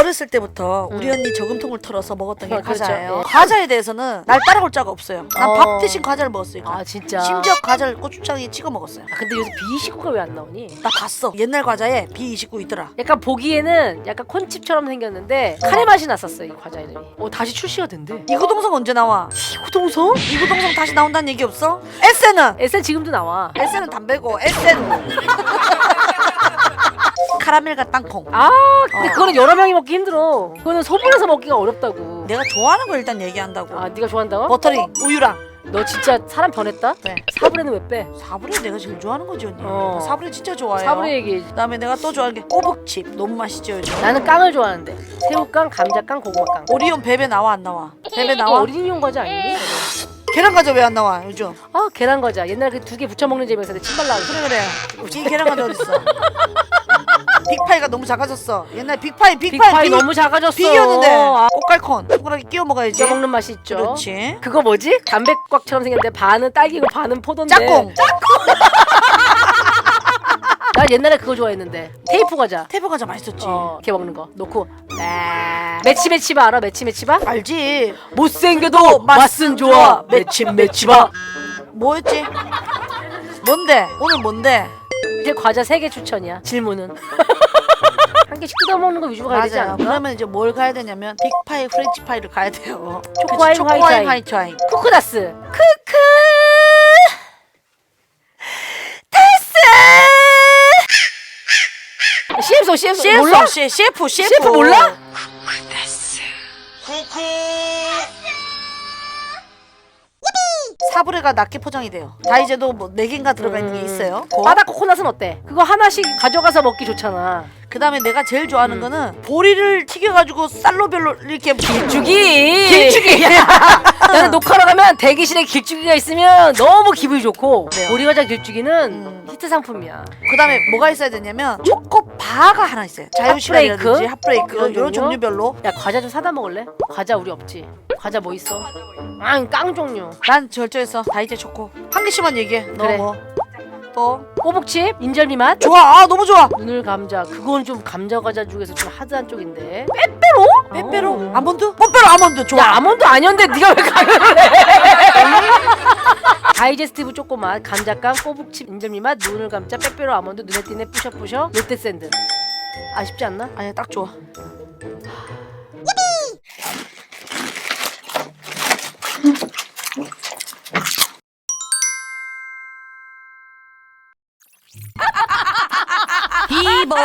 어렸을 때부터 우리 음. 언니 저금통을 털어서 먹었던 게 어, 그렇죠. 과자예요. 예. 과자에 대해서는 날 따라올 자가 없어요. 난 어. 밥 대신 과자를 먹었으니까. 아 진짜. 심지어 과자를 고추장에 찍어 먹었어요. 아, 근데 요새 B29가 왜 안 나오니? 나 봤어. 옛날 과자에 B29 있더라. 약간 보기에는 약간 콘칩처럼 생겼는데 카레 맛이 났었어 이 과자 이름이. 어 다시 출시가 된대. 이구동성 언제 나와? 이구동성? 이구동성 다시 나온다는 얘기 없어? 에센은 SN 지금도 나와. 에센은 담배고 에센 카라멜과 땅콩. 아 근데 어. 그거는 여러 명이 먹기 힘들어. 그거는 소분해서 먹기가 어렵다고. 내가 좋아하는 걸 일단 얘기한다고. 아 네가 좋아한다고? 버터링, 우유랑. 너 진짜 사람 변했다? 네. 사브레는 왜 빼? 사브레 내가 제일 좋아하는 거지 언니. 어. 나 사브레 진짜 좋아해요. 사브레 얘기. 그다음에 내가 또 좋아하는 게 꼬북칩. 너무 맛있죠 요즘. 나는 깡을 좋아하는데 새우깡, 감자깡, 고구마깡. 오리온 베베 나와 안 나와? 베베 나와? 어린이용 과자 아니니? 계란 과자 왜 안 나와 요즘? 아 계란 과자. 옛날에 그 두 개 부쳐 먹는 재미였는데 침 발라. 그래 그래. 이 계란 과자 어디 있어? 빅파이가 너무 작아졌어. 옛날 빅파이 빅파이, 빅파이 빅- 너무 작아졌어. 아, 꽃갈콘 손가락에 끼워 먹어야지. 쪄 먹는 맛이 있죠. 그렇지. 그거 뭐지? 담배꽉처럼 생겼는데 반은 딸기고 반은 포도인데. 짝꿍. 나 옛날에 그거 좋아했는데 테이프 과자. 테이프 과자 맛있었지. 어, 이렇게 먹는 거 놓고 아, 매치 매치바 알아? 매치 매치바? 알지. 못생겨도 맛은 좋아. 매치 매치바. 뭐였지? 뭔데? 오늘 뭔데? 이제 과자 세 개 추천이야. 질문은 한 개씩 뜯어 먹는 거 위주로 가야 되지 맞아요. 않을까? 그러면 이제 뭘 가야 되냐면 빅파이, 프렌치파이를 가야 돼요. 초코아임, 그치, 초코아임, 화이트아임. 화이트아임. 쿠쿠다스. 크크. CF소 CF소 CF 몰라? C, CF CF CF 몰라? 사브레가 낮게 포장이 돼요. 다이제도 뭐네 개인가 들어가 있는 게 음. 있어요. 거. 바다 코코넛은 어때? 그거 하나씩 가져가서 먹기 좋잖아. 그다음에 내가 제일 좋아하는 음. 거는 보리를 튀겨가지고 쌀로별로 이렇게 길쭉이. 길쭉이. 나는 녹화로 가면 대기실에 길쭉이가 있으면 너무 기분이 좋고 그래요. 보리과자 길쭉이는 음. 히트 상품이야. 그다음에 뭐가 있어야 되냐면 초코바가 하나 있어요. 자유시간이라든지 핫브레이크 이런 이런 종류? 종류별로. 야 과자 좀 사다 먹을래? 과자 우리 없지. 과자 뭐 있어? 아깡 종류. 난 절저했어. 다이제 초코. 한 개씩만 얘기해. 너 그래. 뭐? 또 꼬북칩, 인절미 맛, 좋아. 아 너무 좋아. 눈을 감자. 그건 좀 감자 과자 중에서 좀 하드한 쪽인데. 빼빼로? 빼빼로? 어. 아몬드? 빼빼로 아몬드 좋아. 야 아몬드 아니었는데 네가 왜 가면을 해? 다이제스티브 초코맛, 감자깡, 꼬북칩, 인절미 맛, 눈을 감자, 빼빼로 아몬드, 눈에 띄네 뿌셔뿌셔, 롯데 샌드. 아쉽지 않나? 아니야 딱 좋아. 비버